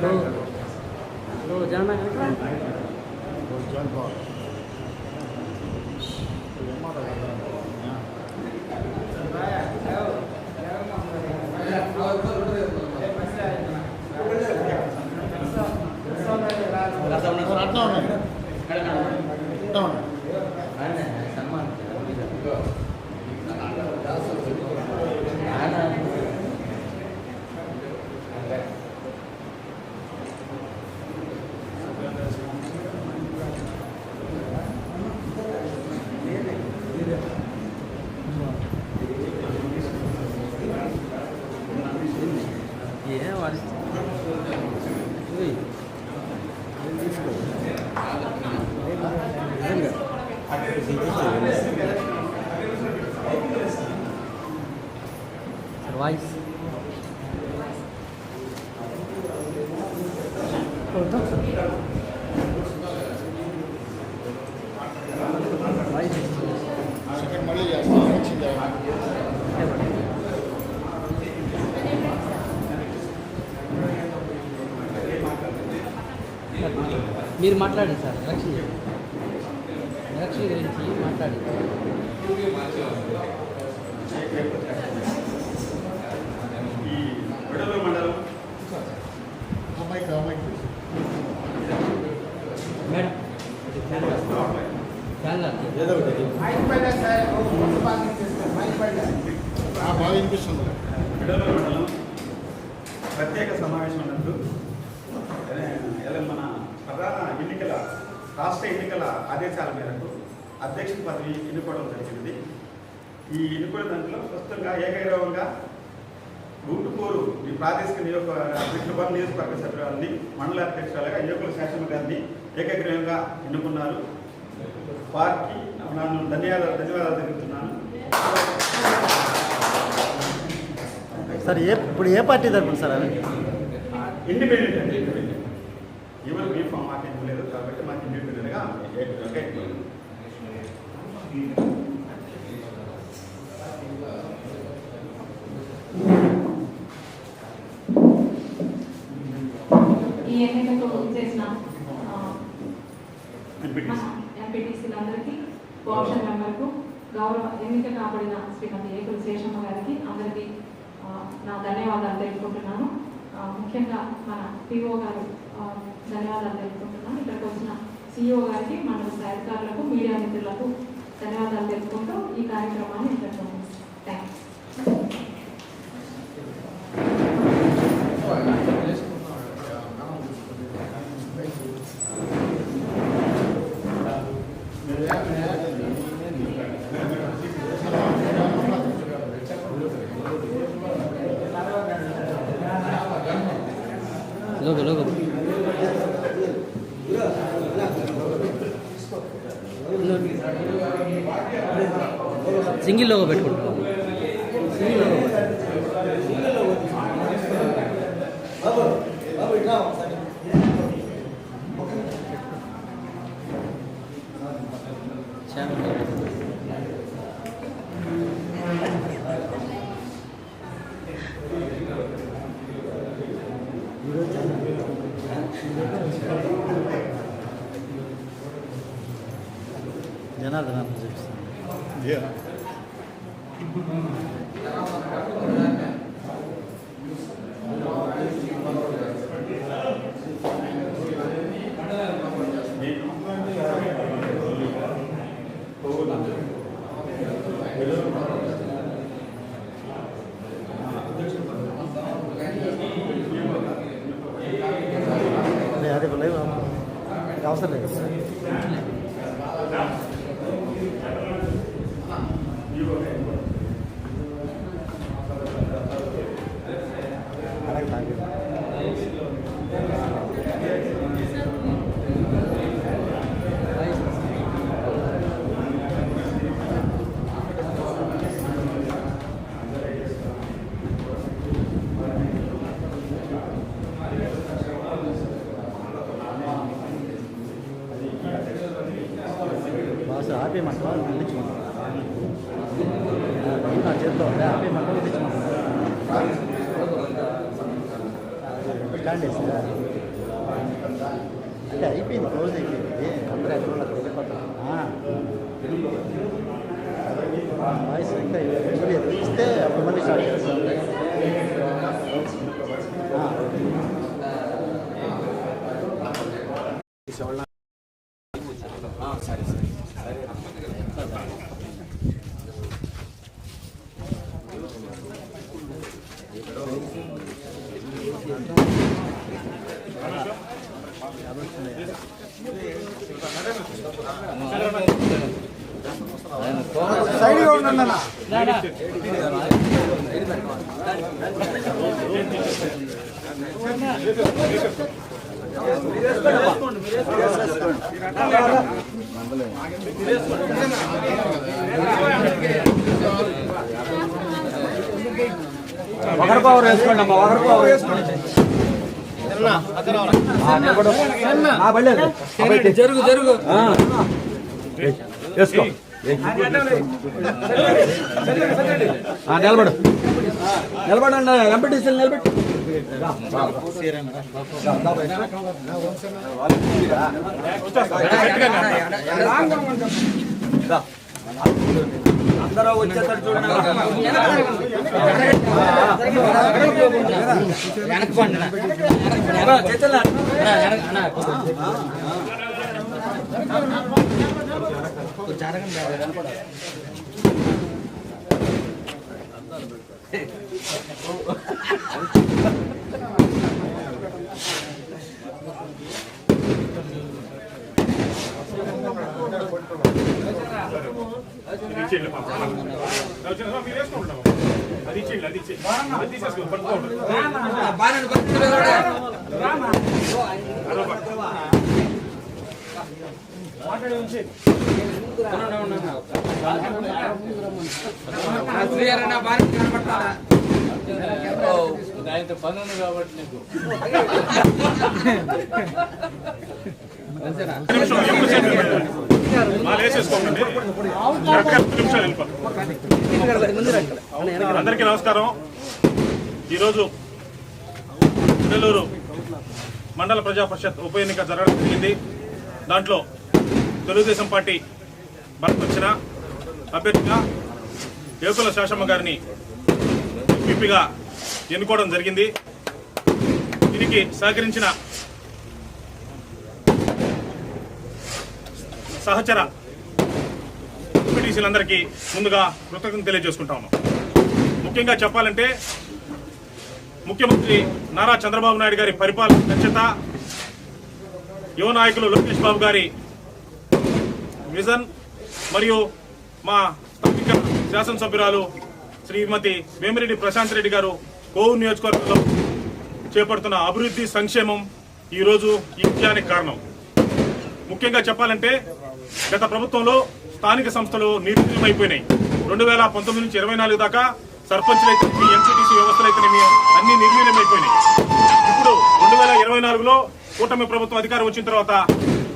Saludos. వచ్చింది మీరు మాట్లాడండి సార్ ఎలక్షన్ ఎలక్షన్ గురించి మాట్లాడి ఈ మండలం అమ్మాయి అమ్మాయి మేడం ఇది ఫ్యాన్ కాదు. ఫ్యాన్ కాదు. ఏదో ఒకటి. బాగా వినిపిస్తుంది. ప్రత్యేక సమావేశం ఉన్నట్టు మన ప్రధాన ఎన్నికల రాష్ట్ర ఎన్నికల ఆదేశాల మేరకు అధ్యక్షుడి పదవి ఎన్నుకోవడం జరిగింది ఈ ఎన్నుకోవడం దాంట్లో ప్రస్తుతంగా ఏకైరవంగా గుంటుకూరు ఈ ప్రాదేశిక నియోజక నియోజకవర్గ సభ్యురాలని మండల అధ్యక్షురాలుగా యువకుల శాసన గారిని ఏకగ్రీవంగా ఎన్నుకున్నారు. వారికి నన్ను ధన్యవాదాలు ధన్యవాదాలు తెలుపుతున్నాను. సార్ ఏ ఇప్పుడు ఏ పార్టీ తరపున సార్ అవి ఇండిపెండెంట్ అండి ఇండిపెండెంట్ ఎవరు మీ ఫామ్ మాకు ఏం లేదు కాబట్టి మాకు ఇండిపెండెంట్గా ఓకే ఈ ఎన్నికకు చేసిన ఆ, ఎంపీటీసీ. మన ఎంపీటీసీలందరికీ కోఆప్షన్ మెంబర్కు గౌరవ ఎన్నిక కాబడిన శ్రీమతి ఏకుల శేషమ్మ గారికి అందరికీ నా ధన్యవాదాలు తెలుపుకుంటున్నాను. ముఖ్యంగా మన పిఓ గారు ధన్యవాదాలు తెలుపుకుంటున్నాను. ఇక్కడికి వచ్చిన సిఇఓ గారికి మన అధికారులకు మీడియా మిత్రులకు ధన్యవాదాలు తెలుపుకుంటూ ఈ కార్యక్రమాన్ని ఇక్కడ లోగో లోగో సింగిల్ లోగో పెట్టుకుంటాం. Janardana Projects. Yeah. అదే అదే లైవ్ అవసరం లేదు బాస్ ఆపేయమంటావా నిలిచిమంటావా నా చేతిలో ఉంది ఆపేయమంటావా నిలిచిమంటావా స్టాండ్ వేసిందా అంటే అయిపోయింది క్లోజ్ అయిపోయింది. అందరూ ఎక్కడ వెళ్ళిపోతారు వాయిస్ ఇంకా ఇస్తే అప్పుడు మళ్ళీ స్టార్ట్ చేస్తాం. జరుగు జరుగు ఆ. వేసుకో. ఆ, నిలబడు. నిలబడండి ఎంపీటీసీలు నిలబెట్టు. అందరూ వచ్చేసరికి చూడండి. అది ఇచ్చేయండి. అది ఇచ్చేయండి. అది అది కాబట్టి నీకు అందరికీ నమస్కారం. ఈరోజు నెల్లూరు మండల ప్రజా పరిషత్ ఉప ఎన్నిక జరగడం జరిగింది. దాంట్లో తెలుగుదేశం పార్టీ బలపరిచిన అభ్యర్థిగా యువకుల శాసమ్మ గారిని ఎంపీగా ఎన్నుకోవడం జరిగింది. దీనికి సహకరించిన సహచర ఎంపీటీసీలందరికీ ముందుగా కృతజ్ఞత తెలియజేసుకుంటా ఉన్నాం. ముఖ్యంగా చెప్పాలంటే ముఖ్యమంత్రి నారా చంద్రబాబు నాయుడు గారి పరిపాలన దక్షత యువ నాయకులు లోకేష్ బాబు గారి విజన్ మరియు మా స్థానిక శాసనసభ్యురాలు శ్రీమతి వేమిరెడ్డి ప్రశాంత్ రెడ్డి గారు కోవు నియోజకవర్గంలో చేపడుతున్న అభివృద్ధి సంక్షేమం ఈరోజు ఈ విజయానికి కారణం. ముఖ్యంగా చెప్పాలంటే గత ప్రభుత్వంలో స్థానిక సంస్థలు నిర్వీర్యమైపోయినాయి రెండు వేల పంతొమ్మిది నుంచి ఇరవై నాలుగు దాకా సర్పంచ్లు అయితే ఎంపీటీసీ వ్యవస్థలు అయితేనేమి అన్ని నిర్వీర్యమైపోయినాయి. ఇప్పుడు రెండు వేల ఇరవై నాలుగులో కూటమి ప్రభుత్వం అధికారం వచ్చిన తర్వాత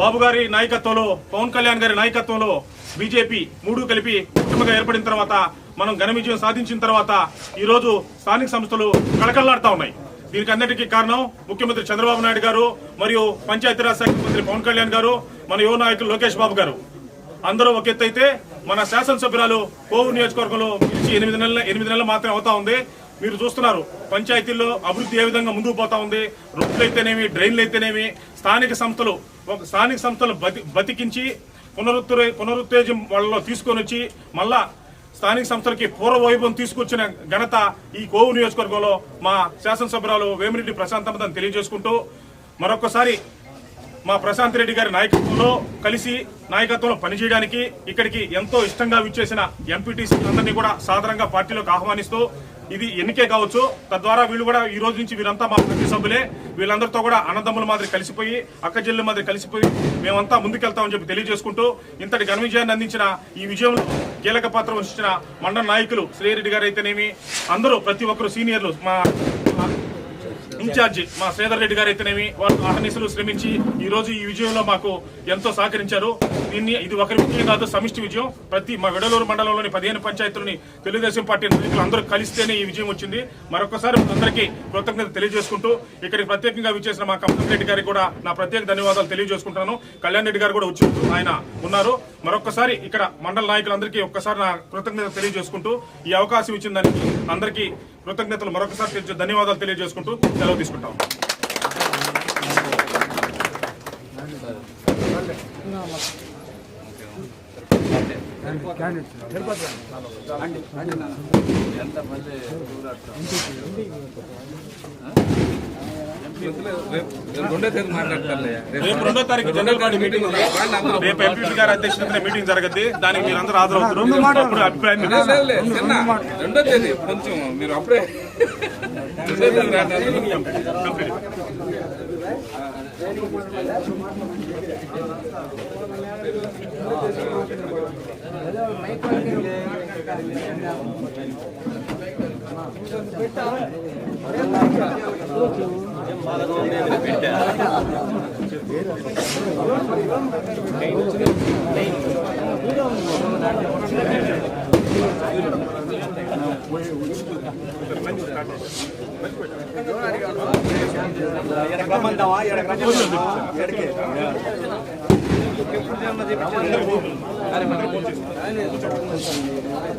బాబు గారి నాయకత్వంలో పవన్ కళ్యాణ్ గారి నాయకత్వంలో బీజేపీ మూడు కలిపి కూటమిగా ఏర్పడిన తర్వాత మనం ఘన విజయం సాధించిన తర్వాత ఈ రోజు స్థానిక సంస్థలు కళకళలాడుతూ ఉన్నాయి. దీనికి కారణం ముఖ్యమంత్రి చంద్రబాబు నాయుడు గారు మరియు పంచాయతీరాజ్ శాఖ మంత్రి పవన్ కళ్యాణ్ గారు మన యువ నాయకులు లోకేష్ బాబు గారు. అందరూ ఒక ఎత్తు అయితే మన శాసనసభ్యురాలు కోవూరు నియోజకవర్గంలో పిలిచి ఎనిమిది నెలల ఎనిమిది నెలలు మాత్రమే అవుతా ఉంది. మీరు చూస్తున్నారు పంచాయతీల్లో అభివృద్ధి ఏ విధంగా ముందుకు పోతా ఉంది. రోడ్లు అయితేనేమి డ్రైన్లు అయితేనేమి స్థానిక సంస్థలు ఒక స్థానిక సంస్థలు బతి బతికించి పునరుత్తర పునరుత్తేజం వాళ్ళలో తీసుకొని వచ్చి మళ్ళా స్థానిక సంస్థలకి పూర్వ వైభవం తీసుకొచ్చిన ఘనత ఈ కోవు నియోజకవర్గంలో మా శాసనసభ్యురాలు వేమిరెడ్డి ప్రశాంతమని తెలియజేసుకుంటూ మరొకసారి మా ప్రశాంత్ రెడ్డి గారి నాయకత్వంలో కలిసి నాయకత్వంలో పనిచేయడానికి ఇక్కడికి ఎంతో ఇష్టంగా విచ్చేసిన ఎంపీటీసీ అందరినీ కూడా సాధారణంగా పార్టీలోకి ఆహ్వానిస్తూ ఇది ఎన్నికే కావచ్చు. తద్వారా వీళ్ళు కూడా ఈ రోజు నుంచి వీరంతా మా ప్రతి సభ్యులే. వీళ్ళందరితో కూడా అన్నదమ్ముల మాదిరి కలిసిపోయి అక్క చెల్లెల మాదిరి కలిసిపోయి మేమంతా ముందుకెళ్తామని చెప్పి తెలియజేసుకుంటూ ఇంతటి ఘన విజయాన్ని అందించిన ఈ విజయంలో కీలక పాత్ర వహించిన మండల నాయకులు శ్రీరెడ్డి గారు అయితేనేమి అందరూ ప్రతి ఒక్కరు సీనియర్లు మా ఇన్ఛార్జి మా శ్రీధర్ రెడ్డి గారు అయితేనేమి వాళ్ళు అహర్నిశలు శ్రమించి ఈ రోజు ఈ విజయంలో మాకు ఎంతో సహకరించారు. దీన్ని ఇది ఒకరి విజయం కాదు సమిష్టి విజయం. ప్రతి మా విడలూరు మండలంలోని పదిహేను పంచాయతీలని తెలుగుదేశం పార్టీ నాయకులు అందరూ కలిస్తేనే ఈ విజయం వచ్చింది. మరొకసారి అందరికీ కృతజ్ఞత తెలియజేసుకుంటూ ఇక్కడికి ప్రత్యేకంగా విచ్చేసిన మా కంపెనీ రెడ్డి గారికి కూడా నా ప్రత్యేక ధన్యవాదాలు తెలియజేసుకుంటున్నాను. కళ్యాణ్ రెడ్డి గారు కూడా వచ్చి ఆయన ఉన్నారు. మరొకసారి ఇక్కడ మండల నాయకులందరికీ ఒక్కసారి నా కృతజ్ఞత తెలియజేసుకుంటూ ఈ అవకాశం ఇచ్చిన దానికి అందరికీ కృతజ్ఞతలు మరొకసారి ధన్యవాదాలు తెలియజేసుకుంటూ సెలవు తీసుకుంటాం. ఎంత మళ్ళీ రెండో తేదీ మాట్లాడతారులే రేపు రెండో తారీఖు జనరల్ బాడీ మీటింగ్ ఉంది. రేపు ఎంపీ గారి అధ్యక్షతన మీటింగ్ జరగద్ది. దానికి మీరు అందరూ హాజరవుతారు అప్పుడు అభిప్రాయం లేదు, లేదు, లేదు, చిన్న రెండో తేదీ కొంచెం మీరు అప్పుడే రెండో తేదీ రాండి.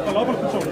లోపల కూర్చోండి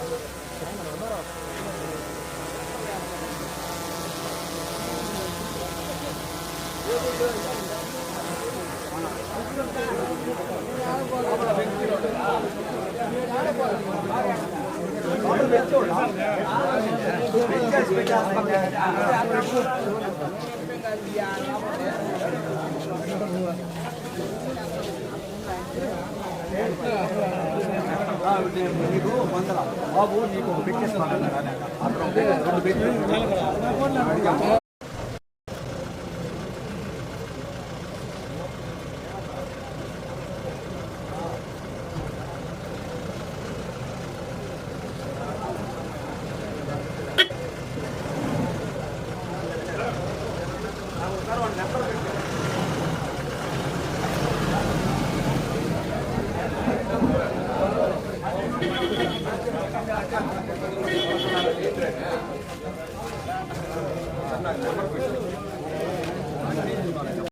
Yeah. ఫోన్ చేసుకొని పోయినా. నెంబర్ పెట్టారు